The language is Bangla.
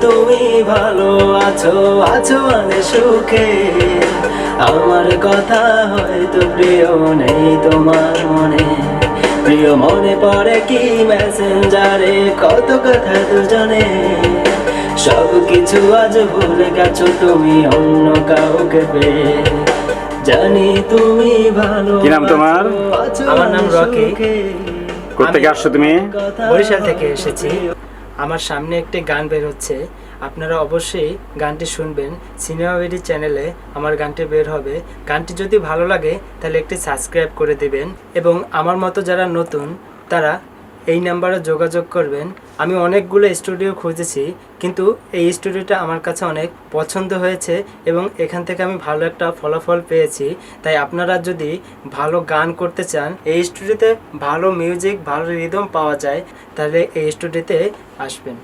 তুমি ভালো আছো আছো মানে সুখে। আমার কথা হয়তো প্রিয় নেই তোমার মনে। প্রিয় মনে পড়ে কি মেসেঞ্জারে কত কথা দুজনে। সব কিছু আজ ভুলে গেছো তুমি অন্য কাউকে পেয়ে। জানি তুমি ভালো কি নাম তোমার? আমার নাম মানে রকি। সুখে। কোথেকে আসছো তুমি? বরিশাল থেকে এসেছি। আমার সামনে একটি গান বের হচ্ছে। আপনারা অবশ্যই গানটি শুনবেন। সিনেমা বেডি চ্যানেলে আমার গানটি বের হবে। গানটি যদি ভালো লাগে, তাহলে একটি সাবস্ক্রাইব করে দেবেন। এবং আমার মতো যারা নতুন, তারা এই নাম্বারে যোগাযোগ করবেন। আমি অনেকগুলো স্টুডিও খুঁজেছি, কিন্তু এই স্টুডিওটা আমার কাছে অনেক পছন্দ হয়েছে এবং এখান থেকে আমি ভালো একটা ফলাফল পেয়েছি। তাই আপনারা যদি ভালো গান করতে চান, এই স্টুডিওতে ভালো মিউজিক, ভালো রিদম পাওয়া যায়, তাহলে এই স্টুডিওতে আসবেন।